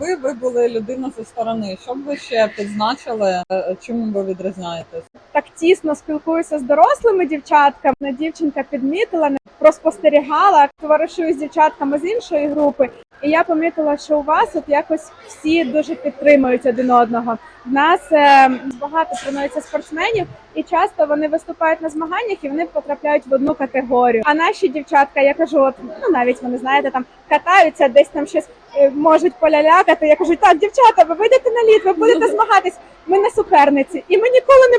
якби ви були людина зі сторони, що б ви ще підзначили, е, чим ви відрізняєтесь? так тісно спілкуюся з дорослими дівчатками. Дівчинка підмітила, не проспостерігала, товаришую з дівчатками з іншої групи. І я помітила, що у вас от якось всі дуже підтримують один одного. В нас е, багато тренується спортсменів, і часто вони виступають на змаганнях і вони потрапляють в одну категорію. А наші дівчатка, я кажу, от ну навіть вони знаєте, там катаються, десь там щось е, можуть полялякати. Я кажу, так, дівчата, ви вийдете на лід, ви будете змагатись. Ми не суперниці, і ми ніколи не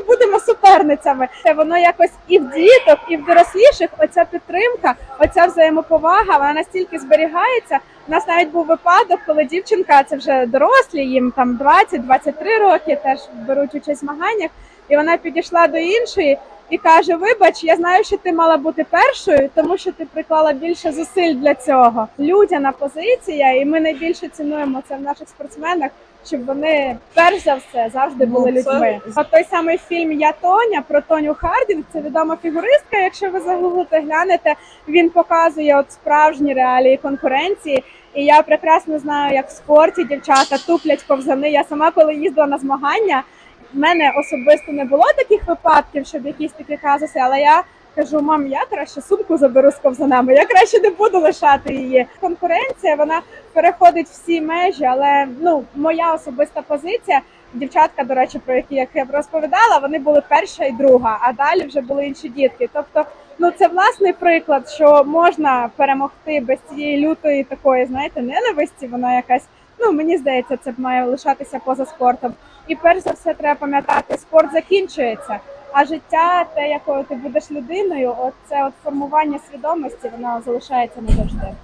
суперницями. Воно якось і в діток, і в доросліших. Оця підтримка, оця взаємоповага, вона настільки зберігається. У нас навіть був випадок, коли дівчинка, це вже дорослі, їм там 20-23 роки, теж беруть участь в змаганнях, і вона підійшла до іншої і каже: Вибач, я знаю, що ти мала бути першою, тому що ти приклала більше зусиль для цього. Людяна позиція, і ми найбільше цінуємо це в наших спортсменах. Щоб вони перш за все завжди Ну, були це- людьми. От той самий фільм Я Тоня про Тоню Хардінг. Це відома фігуристка. Якщо ви загуглите, глянете, він показує от справжні реалії конкуренції. І я прекрасно знаю, як в спорті дівчата туплять ковзани. Я сама, коли їздила на змагання, в мене особисто не було таких випадків, щоб якісь такі казуси, але я кажу, мам, я краще сумку заберу з ковзанами, я краще не буду лишати її. Конкуренція вона переходить всі межі, але ну моя особиста позиція. Дівчатка, до речі, про які як я розповідала, вони були перша і друга, а далі вже були інші дітки. Тобто, ну це власний приклад, що можна перемогти без цієї лютої такої, знаєте, ненависті. Вона якась, ну мені здається, це має лишатися поза спортом. І перш за все, треба пам'ятати, спорт закінчується. А життя, те, якою ти будеш людиною, от це от формування свідомості, воно залишається назавжди.